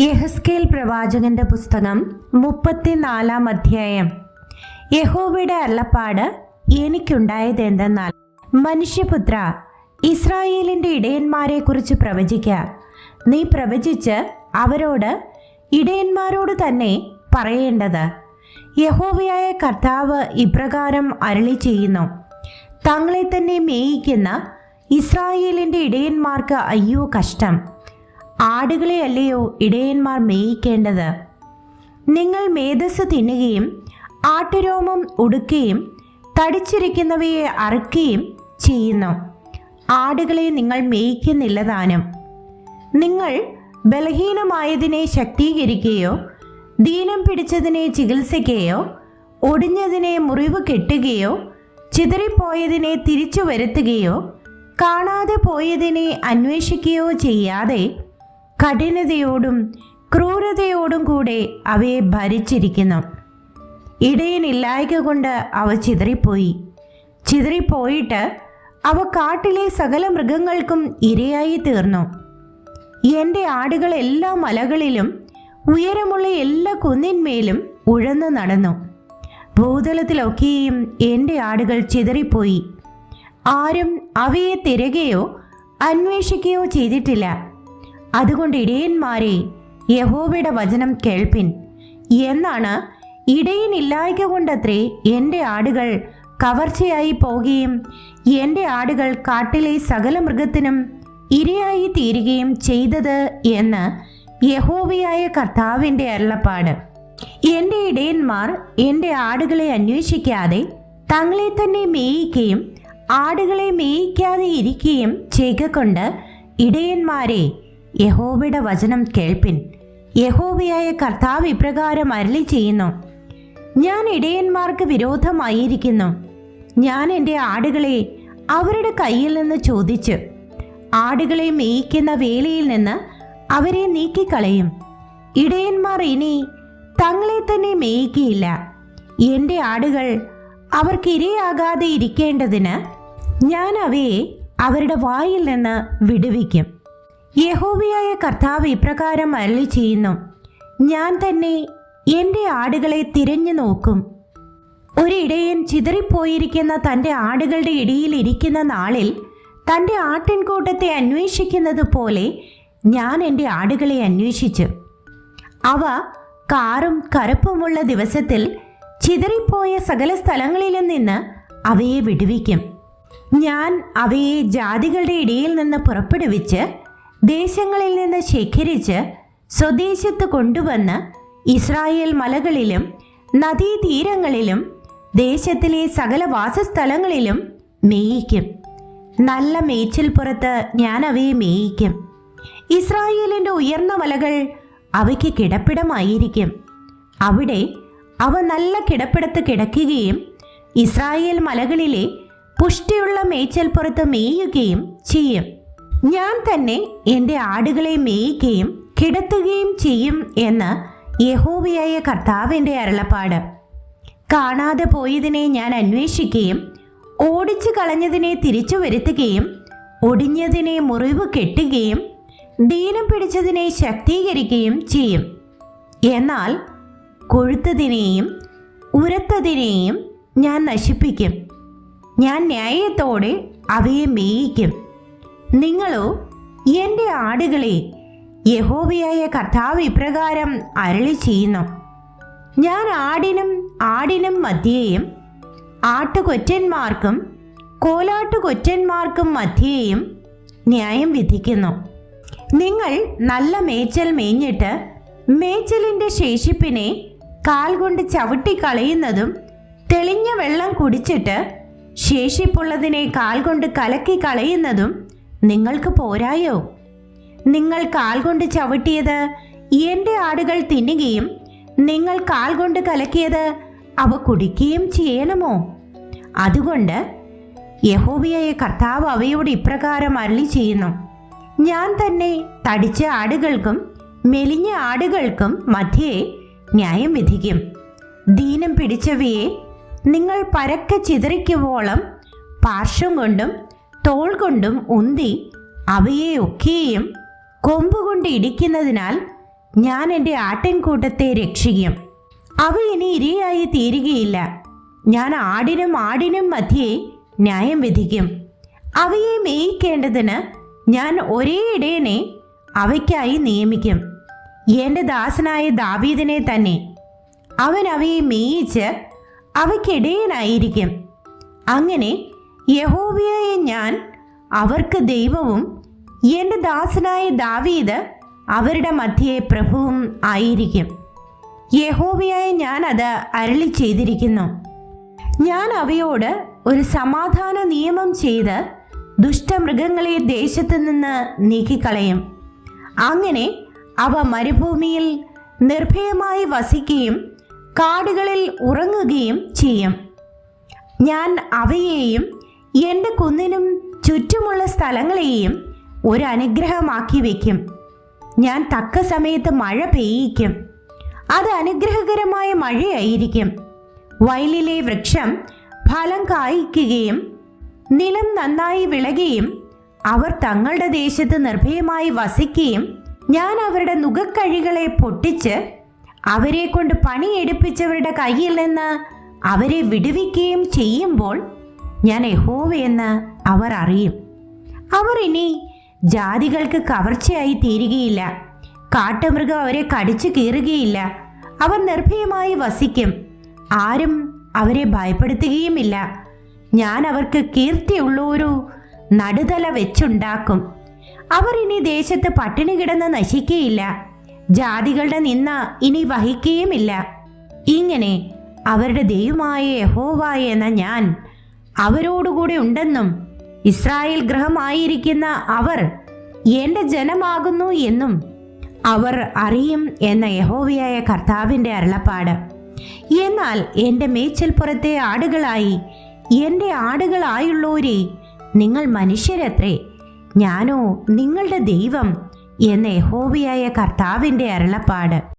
യഹസ്കേൽ പ്രവാചകന്റെ പുസ്തകം മുപ്പത്തിനാലാം അധ്യായം. യഹോവയുടെ അള്ളപ്പാട് എനിക്കുണ്ടായത് എന്തെന്നാൽ മനുഷ്യപുത്ര ഇസ്രായേലിന്റെ ഇടയന്മാരെ കുറിച്ച് പ്രവചിക്ക. നീ പ്രവചിച്ച് അവരോട് ഇടയന്മാരോട് തന്നെ പറയേണ്ടത്. യഹോവയായ കർത്താവ് ഇപ്രകാരം അരളി ചെയ്യുന്നു തങ്ങളെ തന്നെ മേയിക്കുന്ന ഇസ്രായേലിന്റെ ഇടയന്മാർക്ക് അയ്യോ കഷ്ടം. ആടുകളെ അല്ലയോ ഇടയന്മാർ മേയിക്കേണ്ടത്? നിങ്ങൾ മേധസ് തിന്നുകയും ആട്ടുരോമം ഉടുക്കുകയും തടിച്ചിരിക്കുന്നവയെ അറുക്കുകയും ചെയ്യുന്നു. ആടുകളെ നിങ്ങൾ മേയിക്കുന്നില്ല താനും. നിങ്ങൾ ബലഹീനമായതിനെ ശക്തീകരിക്കുകയോ ദീനം പിടിച്ചതിനെ ചികിത്സിക്കുകയോ ഒടിഞ്ഞതിനെ മുറിവ് കെട്ടുകയോ ചിതറിപ്പോയതിനെ തിരിച്ചു വരുത്തുകയോ കാണാതെ പോയതിനെ അന്വേഷിക്കുകയോ ചെയ്യാതെ കഠിനതയോടും ക്രൂരതയോടും കൂടെ അവയെ ഭരിച്ചിരിക്കുന്നു. ഇടയനില്ലായ്ക കൊണ്ട് അവ ചിതറിപ്പോയി. ചിതറിപ്പോയിട്ട് അവ കാട്ടിലെ സകല മൃഗങ്ങൾക്കും ഇരയായി തീർന്നു. എന്റെ ആടുകൾ എല്ലാ മലകളിലും ഉയരമുള്ള എല്ലാ കുന്നിന്മേലും ഉഴന്നു നടന്നു. ഭൂതലത്തിലൊക്കെയും എന്റെ ആടുകൾ ചിതറിപ്പോയി. ആരും അവയെ തിരകയോ അന്വേഷിക്കുകയോ ചെയ്തിട്ടില്ല. അതുകൊണ്ട് ഇടയന്മാരെ യഹോവയുടെ വചനം കേൾപ്പിൻ. എന്നാണ് ഇടയനില്ലായ്ക കൊണ്ടത്രേ എന്റെ ആടുകൾ കവർച്ചയായി പോകുകയും എന്റെ ആടുകൾ കാട്ടിലെ സകല മൃഗത്തിനും ഇരയായി തീരുകയും ചെയ്തത് എന്ന് യഹോവയായ കർത്താവിന്റെ അരുളപ്പാട്. എന്റെ ഇടയന്മാർ എന്റെ ആടുകളെ അന്വേഷിക്കാതെ തങ്ങളെ തന്നെ മേയിക്കുകയും ആടുകളെ മേയിക്കാതെ ഇരിക്കുകയും ചെയ്തുകൊണ്ട് ഇടയന്മാരെ യഹോവയുടെ വചനം കേൾപ്പിൻ. യഹോവയായ കർത്താവ് ഇപ്രകാരം അരളി ചെയ്യുന്നു ഞാൻ ഇടയന്മാർക്ക് വിരോധമായിരിക്കുന്നു. ഞാൻ എന്റെ ആടുകളെ അവരുടെ കയ്യിൽ നിന്ന് ചോദിച്ച് ആടുകളെ മേയിക്കുന്ന വേലയിൽ നിന്ന് അവരെ നീക്കിക്കളയും. ഇടയന്മാർ ഇനി തങ്ങളെ തന്നെ മേയിക്കുകയില്ല എന്റെ ആടുകൾ അവർക്ക് ഇരയാകാതെ ഇരിക്കേണ്ടതിന് ഞാൻ അവയെ അവരുടെ വായിൽ നിന്ന് വിടുവിക്കും. യഹോവയായ കർത്താവ് ഇപ്രകാരം അരളി ചെയ്യുന്നു ഞാൻ തന്നെ എന്റെ ആടുകളെ തിരഞ്ഞു നോക്കും. ഒരിടയൻ ചിതറിപ്പോയിരിക്കുന്ന തന്റെ ആടുകളുടെ ഇടയിൽ ഇരിക്കുന്ന നാളിൽ തന്റെ ആട്ടിൻകൂട്ടത്തെ അന്വേഷിക്കുന്നത് പോലെ ഞാൻ എന്റെ ആടുകളെ അന്വേഷിച്ചു. അവ കാറും കറുപ്പുമുള്ള ദിവസത്തിൽ ചിതറിപ്പോയ സകല സ്ഥലങ്ങളിലും നിന്ന് അവയെ വിടുവിക്കും. ഞാൻ അവയെ ജാതികളുടെ ഇടയിൽ നിന്ന് പുറപ്പെടുവിച്ച് ദേശങ്ങളിൽ നിന്ന് ശേഖരിച്ച് സ്വദേശത്ത് കൊണ്ടുവന്ന് ഇസ്രായേൽ മലകളിലും നദീതീരങ്ങളിലും ദേശത്തിലെ സകല വാസസ്ഥലങ്ങളിലും മേയിക്കും. നല്ല മേച്ചിൽ പുറത്ത് ഞാൻ അവയെ മേയിക്കും. ഇസ്രായേലിന്റെ ഉയർന്ന മലകൾ അവയ്ക്ക് കിടപ്പിടമായിരിക്കും. അവിടെ അവ നല്ല കിടപ്പിടത്ത് കിടക്കുകയും ഇസ്രായേൽ മലകളിലെ പുഷ്ടിയുള്ള മേച്ചൽ പുറത്ത് മേയുകയും ചെയ്യും. ഞാൻ തന്നെ എന്റെ ആടുകളെ മേയിക്കുകയും കിടത്തുകയും ചെയ്യും എന്ന് യഹോവയായ കർത്താവിന്റെ അരുളപ്പാട്. കാണാതെ പോയതിനെ ഞാൻ അന്വേഷിക്കുകയും ഓടിച്ചു കളഞ്ഞതിനെ തിരിച്ചു വരുത്തുകയും ഒടിഞ്ഞതിനെ മുറിവ് കെട്ടുകയും ദീനം പിടിച്ചതിനെ ശക്തീകരിക്കുകയും ചെയ്യും. എന്നാൽ കൊഴുത്തതിനെയും ഉരത്തതിനെയും ഞാൻ നശിപ്പിക്കും. ഞാൻ ന്യായത്തോടെ അവയെ മേയിക്കും. നിങ്ങളോ? എന്റെ ആടുകളെ യഹോവയായ കർത്താവ് ഇപ്രകാരം അരളി ചെയ്യുന്നു. ഞാൻ ആടിനും ആടിനും മധ്യേയും ആട്ടുകൊറ്റന്മാർക്കും കോലാട്ടുകൊറ്റന്മാർക്കും മധ്യേയും ന്യായം വിധിക്കുന്നു. നിങ്ങൾ നല്ല മേച്ചൽ മേഞ്ഞിട്ട് മേച്ചലിന്റെ ശേഷിപ്പിനെ കാൽ കൊണ്ട് ചവിട്ടിക്കളയുന്നതും തെളിഞ്ഞ വെള്ളം കുടിച്ചിട്ട് ശേഷിപ്പുള്ളതിനെ കാൽ കൊണ്ട് കലക്കി കളയുന്നതും നിങ്ങൾക്ക് പോരായോ? നിങ്ങൾ കാൽ കൊണ്ട് ചവിട്ടിയത് എന്റെ ആടുകൾ തിന്നുകയും നിങ്ങൾ കാൽ കൊണ്ട് കലക്കിയത് അവ കുടിക്കുകയും ചെയ്യണമോ? അതുകൊണ്ട് യഹോബിയായ കർത്താവ് അവയോട് ഇപ്രകാരം അരളി ചെയ്യുന്നു ഞാൻ തന്നെ തടിച്ച ആടുകൾക്കും മെലിഞ്ഞ ആടുകൾക്കും മധ്യേ ന്യായം വിധിക്കും. ദീനം പിടിച്ചവയെ നിങ്ങൾ പരക്കെ ചിതറിക്കുവോളം പാർശ്വം കൊണ്ടും തോൾ കൊണ്ടും ഉന്തി അവയെ ഒക്കെയും കൊമ്പുകൊണ്ട് ഇടിക്കുന്നതിനാൽ ഞാൻ എന്റെ ആട്ടിൻകൂട്ടത്തെ രക്ഷിക്കും. അവ ഇനി ഇരയായി തീരുകയില്ല. ഞാൻ ആടിനും ആടിനും മധ്യേ ന്യായം വിധിക്കും. അവയെ മേയിക്കേണ്ടതിന് ഞാൻ ഒരേ ഇടയനെ അവയ്ക്കായി നിയമിക്കും. എന്റെ ദാസനായ ദാവീദിനെ തന്നെ അവൻ അവയെ മേയിച്ച് അവയ്ക്കിടയനായിരിക്കും അങ്ങനെ യഹോവയായ ഞാൻ അവർക്ക് ദൈവവും എന്റെ ദാസനായ ദാവീദ് അവരുടെ മധ്യേ പ്രഭുവും ആയിരിക്കും. യഹോവയായ ഞാൻ അത് അരളി ചെയ്തിരിക്കുന്നു. ഞാൻ അവയോട് ഒരു സമാധാന നിയമം ചെയ്ത് ദുഷ്ടമൃഗങ്ങളെ ദേശത്ത് നിന്ന് നീക്കിക്കളയും. അങ്ങനെ അവ മരുഭൂമിയിൽ നിർഭയമായി വസിക്കുകയും കാടുകളിൽ ഉറങ്ങുകയും ചെയ്യും. ഞാൻ അവയെയും എന്റെ കുന്നിനും ചുറ്റുമുള്ള സ്ഥലങ്ങളെയും ഒരു അനുഗ്രഹമാക്കി വയ്ക്കും ഞാൻ തക്ക സമയത്ത് മഴ പെയ്യിക്കും. അത് അനുഗ്രഹകരമായ മഴയായിരിക്കും. വയലിലെ വൃക്ഷം ഫലം കായ്ക്കുകയും നിലം നന്നായി വിളകുകയും അവർ തങ്ങളുടെ ദേശത്ത് നിർഭയമായി വസിക്കുകയും ഞാൻ അവരുടെ നുകക്കഴികളെ പൊട്ടിച്ച് അവരെ കൊണ്ട് പണിയെടുപ്പിച്ചവരുടെ കയ്യിൽ നിന്ന് അവരെ വിടുവിക്കുകയും ചെയ്യുമ്പോൾ ഞാൻ യഹോവയെന്ന് അവർ അറിയും. അവർ ഇനി ജാതികൾക്ക് കവർച്ചയായി തീരുകയില്ല. കാട്ടുമൃഗം അവരെ കടിച്ചു കീറുകയില്ല. അവർ നിർഭയമായി വസിക്കും. ആരും അവരെ ഭയപ്പെടുത്തുകയുമില്ല. ഞാൻ അവർക്ക് കീർത്തിയുള്ള ഒരു നടുതല വെച്ചുണ്ടാക്കും. അവർ ഇനി ദേശത്ത് പട്ടിണി കിടന്ന് നശിക്കുകയില്ല. ജാതികളുടെ നിന്ന ഇനി വഹിക്കുകയുമില്ല. ഇങ്ങനെ അവരുടെ ദൈവമായ യഹോവായ എന്ന ഞാൻ അവരോടുകൂടെ ഉണ്ടെന്നും ഇസ്രായേൽ ഗ്രഹമായിരിക്കുന്ന അവർ എന്റെ ജനമാകുന്നു എന്നും അവർ അറിയും എന്ന യഹോവയായ കർത്താവിന്റെ അരുളപ്പാട്. എന്നാൽ എന്റെ മേച്ചൽപ്പുറത്തെ ആടുകളായി എന്റെ ആടുകളായുള്ളവരെ നിങ്ങൾ മനുഷ്യരത്രേ ഞാനോ നിങ്ങളുടെ ദൈവം എന്ന യഹോവയായ കർത്താവിന്റെ അരുളപ്പാട്.